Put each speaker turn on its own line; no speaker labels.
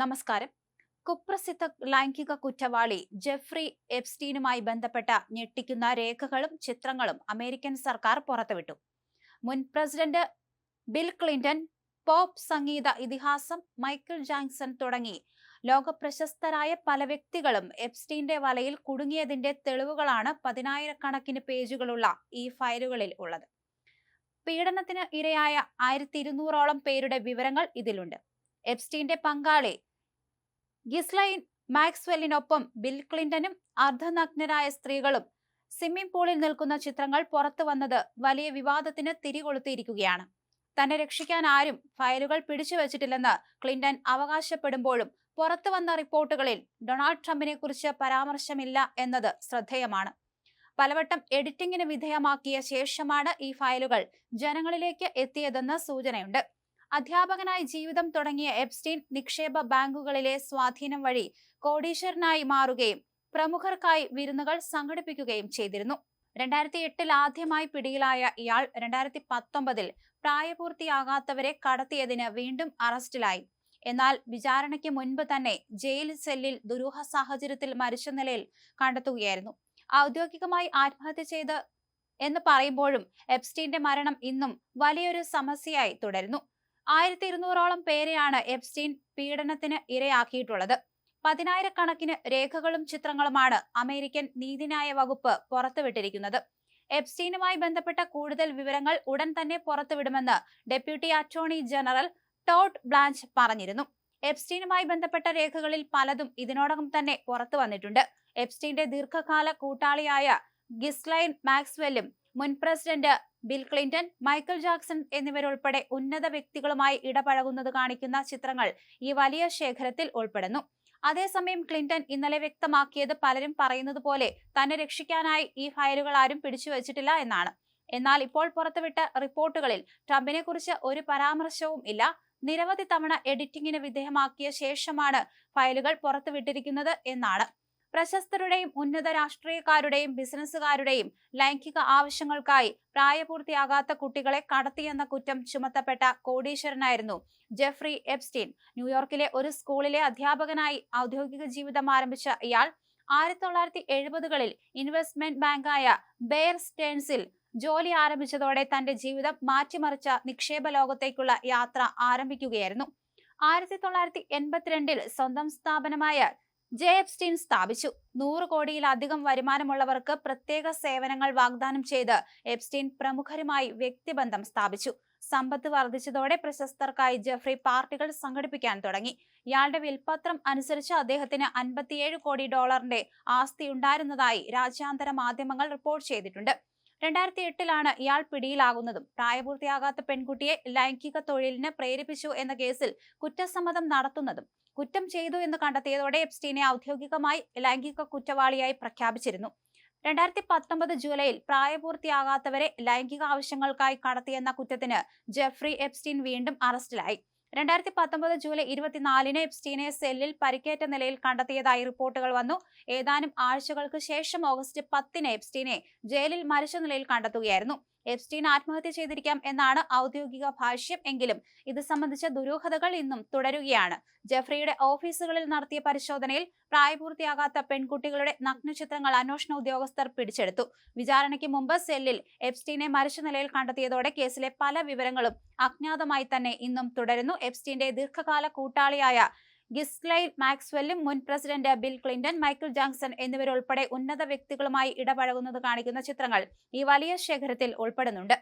നമസ്കാരം. കുപ്രസിദ്ധ ലൈംഗിക കുറ്റവാളി ജെഫ്രി എപ്സ്റ്റീനുമായി ബന്ധപ്പെട്ട ഞെട്ടിക്കുന്ന രേഖകളും ചിത്രങ്ങളും അമേരിക്കൻ സർക്കാർ പുറത്തുവിട്ടു. മുൻ പ്രസിഡന്റ് ബിൽ ക്ലിന്റൺ പോപ്പ് സംഗീത ഇതിഹാസം മൈക്കിൾ ജാക്സൺ തുടങ്ങി ലോകപ്രശസ്തരായ പല വ്യക്തികളും എപ്സ്റ്റീന്റെ വലയിൽ കുടുങ്ങിയതിന്റെ തെളിവുകളാണ് പതിനായിരക്കണക്കിന് പേജുകളുള്ള ഈ ഫയലുകളിൽ ഉള്ളത്. പീഡനത്തിന് ഇരയായ ആയിരത്തി ഇരുന്നൂറോളം പേരുടെ വിവരങ്ങൾ ഇതിലുണ്ട്. എപ്സ്റ്റീന്റെ പങ്കാളി ഗിസ്ലൈൻ മാക്സ്വെല്ലിനൊപ്പം ബിൽ ക്ലിന്റനും അർദ്ധനഗ്നരായ സ്ത്രീകളും സ്വിമ്മിംഗ് പൂളിൽ നിൽക്കുന്ന ചിത്രങ്ങൾ പുറത്തു വന്നത് വലിയ വിവാദത്തിന് തിരികൊളുത്തിയിരിക്കുകയാണ്. തന്നെ രക്ഷിക്കാൻ ആരും ഫയലുകൾ പിടിച്ചു വച്ചിട്ടില്ലെന്ന് ക്ലിന്റൺ അവകാശപ്പെടുമ്പോഴും പുറത്തു വന്ന റിപ്പോർട്ടുകളിൽ ഡൊണാൾഡ് ട്രംപിനെ കുറിച്ച് പരാമർശമില്ല എന്നത് ശ്രദ്ധേയമാണ്. പലവട്ടം എഡിറ്റിംഗിന് വിധേയമാക്കിയ ശേഷമാണ് ഈ ഫയലുകൾ ജനങ്ങളിലേക്ക് എത്തിയതെന്ന് സൂചനയുണ്ട്. അധ്യാപകനായി ജീവിതം തുടങ്ങിയ എപ്സ്റ്റീൻ നിക്ഷേപ ബാങ്കുകളിലെ സ്വാധീനം വഴി കോടീശ്വരനായി മാറുകയും പ്രമുഖർക്കായി വിരുന്നുകൾ സംഘടിപ്പിക്കുകയും ചെയ്തിരുന്നു. രണ്ടായിരത്തി എട്ടിൽ ആദ്യമായി പിടിയിലായ ഇയാൾ രണ്ടായിരത്തി പത്തൊമ്പതിൽ പ്രായപൂർത്തിയാകാത്തവരെ കടത്തിയതിന് വീണ്ടും അറസ്റ്റിലായി. എന്നാൽ വിചാരണയ്ക്ക് മുൻപ് തന്നെ ജയിൽ സെല്ലിൽ ദുരൂഹ സാഹചര്യത്തിൽ മരിച്ച നിലയിൽ കണ്ടെത്തുകയായിരുന്നു. ഔദ്യോഗികമായി ആത്മഹത്യ ചെയ്ത് എന്ന് പറയുമ്പോഴും എപ്സ്റ്റീന്റെ മരണം ഇന്നും വലിയൊരു സമസ്യയായി തുടരുന്നു. ആയിരത്തി ഇരുന്നൂറോളം പേരെയാണ് എപ്സ്റ്റീൻ പീഡനത്തിന് ഇരയാക്കിയിട്ടുള്ളത്. പതിനായിരക്കണക്കിന് രേഖകളും ചിത്രങ്ങളുമാണ് അമേരിക്കൻ നീതിന്യായ വകുപ്പ് പുറത്തുവിട്ടിരിക്കുന്നത്. എപ്സ്റ്റീനുമായി ബന്ധപ്പെട്ട കൂടുതൽ വിവരങ്ങൾ ഉടൻ തന്നെ പുറത്തുവിടുമെന്ന് deputy attorney general Todd Blanche പറഞ്ഞിരുന്നു. എപ്സ്റ്റീനുമായി ബന്ധപ്പെട്ട രേഖകളിൽ പലതും ഇതിനോടകം തന്നെ പുറത്തു വന്നിട്ടുണ്ട് എപ്സ്റ്റീന്റെ ദീർഘകാല കൂട്ടാളിയായ ഗിസ്ലൈൻ മാക്സ്വെല്ലും മുൻ president Bill Clinton Michael Jackson എന്നിവരുൾപ്പെടെ ഉന്നത വ്യക്തികളുമായി ഇടപഴകുന്നത് കാണിക്കുന്ന ചിത്രങ്ങൾ ഈ വലിയ ശേഖരത്തിൽ ഉൾപ്പെടുന്നു. അതേസമയം ക്ലിന്റൺ ഇന്നലെ വ്യക്തമാക്കിയത് പലരും പറയുന്നത് പോലെ തന്നെ രക്ഷിക്കാനായി ഈ ഫയലുകൾ ആരും പിടിച്ചു വച്ചിട്ടില്ല എന്നാണ്. എന്നാൽ ഇപ്പോൾ പുറത്തുവിട്ട റിപ്പോർട്ടുകളിൽ ട്രംപിനെ കുറിച്ച് ഒരു പരാമർശവും ഇല്ല. നിരവധി തവണ എഡിറ്റിംഗിന് വിധേയമാക്കിയ ശേഷമാണ് ഫയലുകൾ പുറത്തുവിട്ടിരിക്കുന്നത് എന്നാണ്. പ്രശസ്തരുടെയും ഉന്നത രാഷ്ട്രീയക്കാരുടെയും ബിസിനസ്സുകാരുടെയും ലൈംഗിക ആവശ്യങ്ങൾക്കായി പ്രായപൂർത്തിയാകാത്ത കുട്ടികളെ കടത്തിയെന്ന കുറ്റം ചുമത്തപ്പെട്ട കോടീശ്വരനായിരുന്നു ജെഫ്രി എപ്സ്റ്റീൻ. ന്യൂയോർക്കിലെ ഒരു സ്കൂളിലെ അധ്യാപകനായി ഔദ്യോഗിക ജീവിതം ആരംഭിച്ച ഇയാൾ ആയിരത്തി തൊള്ളായിരത്തി എഴുപതുകളിൽ ഇൻവെസ്റ്റ്മെന്റ് ബാങ്കായ ബെയർ സ്റ്റേൺസിൽ ജോലി ആരംഭിച്ചതോടെ തന്റെ ജീവിതം മാറ്റിമറിച്ച നിക്ഷേപ ലോകത്തേക്കുള്ള യാത്ര ആരംഭിക്കുകയായിരുന്നു. ആയിരത്തി തൊള്ളായിരത്തി എൺപത്തിരണ്ടിൽ സ്വന്തം സ്ഥാപനമായ ജെ എപ്സ്റ്റീൻ സ്ഥാപിച്ചു. നൂറ് കോടിയിലധികം വരുമാനമുള്ളവർക്ക് പ്രത്യേക സേവനങ്ങൾ വാഗ്ദാനം ചെയ്ത് എപ്സ്റ്റീൻ പ്രമുഖരുമായി വ്യക്തിബന്ധം സ്ഥാപിച്ചു. സമ്പത്ത് വർദ്ധിച്ചതോടെ പ്രശസ്തർക്കായി ജെഫ്രി പാർട്ടികൾ സംഘടിപ്പിക്കാൻ തുടങ്ങി. ഇയാളുടെ വിൽപത്രം അനുസരിച്ച് അദ്ദേഹത്തിന് അൻപത്തിയേഴ് കോടി ഡോളറിന്റെ ആസ്തി ഉണ്ടായിരുന്നതായി രാജ്യാന്തര മാധ്യമങ്ങൾ റിപ്പോർട്ട് ചെയ്തിട്ടുണ്ട്. രണ്ടായിരത്തി എട്ടിലാണ് ഇയാൾ പിടിയിലാകുന്നതും. പ്രായപൂർത്തിയാകാത്ത പെൺകുട്ടിയെ ലൈംഗിക തൊഴിലിന് പ്രേരിപ്പിച്ചു എന്ന കേസിൽ കുറ്റസമ്മതം നടത്തുന്നതും കുറ്റം ചെയ്തു എന്ന് കണ്ടെത്തിയതോടെ എപ്സ്റ്റീനെ ഔദ്യോഗികമായി ലൈംഗിക കുറ്റവാളിയായി പ്രഖ്യാപിച്ചിരുന്നു. രണ്ടായിരത്തി പത്തൊമ്പത് ജൂലൈയിൽ പ്രായപൂർത്തിയാകാത്തവരെ ലൈംഗിക ആവശ്യങ്ങൾക്കായി കടത്തിയെന്ന കുറ്റത്തിന് ജെഫ്രി എപ്സ്റ്റീൻ വീണ്ടും അറസ്റ്റിലായി. രണ്ടായിരത്തി പത്തൊമ്പത് ജൂലൈ ഇരുപത്തിനാലിന് എപ്സ്റ്റീനെ സെല്ലിൽ പരിക്കേറ്റ നിലയിൽ കണ്ടെത്തിയതായി റിപ്പോർട്ടുകൾ വന്നു. ഏതാനും ആഴ്ചകൾക്ക് ശേഷം ഓഗസ്റ്റ് പത്തിന് എപ്സ്റ്റീനെ ജയിലിൽ മരിച്ച നിലയിൽ കണ്ടെത്തുകയായിരുന്നു. എപ്സ്റ്റീൻ ആത്മഹത്യ ചെയ്തിരിക്കാം എന്നാണ് ഔദ്യോഗിക ഭാഷ്യം എങ്കിലും ഇത് സംബന്ധിച്ച ദുരൂഹതകൾ ഇന്നും തുടരുകയാണ്. ജെഫ്രിയുടെ ഓഫീസുകളിൽ നടത്തിയ പരിശോധനയിൽ പ്രായപൂർത്തിയാകാത്ത പെൺകുട്ടികളുടെ നഗ്നചിത്രങ്ങൾ അന്വേഷണ ഉദ്യോഗസ്ഥർ പിടിച്ചെടുത്തു. വിചാരണയ്ക്ക് മുമ്പ് സെല്ലിൽ എപ്സ്റ്റീനെ മരിച്ച നിലയിൽ കണ്ടെത്തിയതോടെ കേസിലെ പല വിവരങ്ങളും അജ്ഞാതമായി തന്നെ ഇന്നും തുടരുന്നു. എപ്സ്റ്റീന്റെ ദീർഘകാല കൂട്ടാളിയായ ഗിസ്ലൈൻ മാക്സ്വെല്ലും മുൻ president Bill Clinton Michael Jackson എന്നിവരുൾപ്പെടെ ഉന്നത വ്യക്തികളുമായി ഇടപഴകുന്നത് കാണിക്കുന്ന ചിത്രങ്ങൾ ഈ വലിയ ശേഖരത്തിൽ ഉൾപ്പെടുന്നുണ്ട്.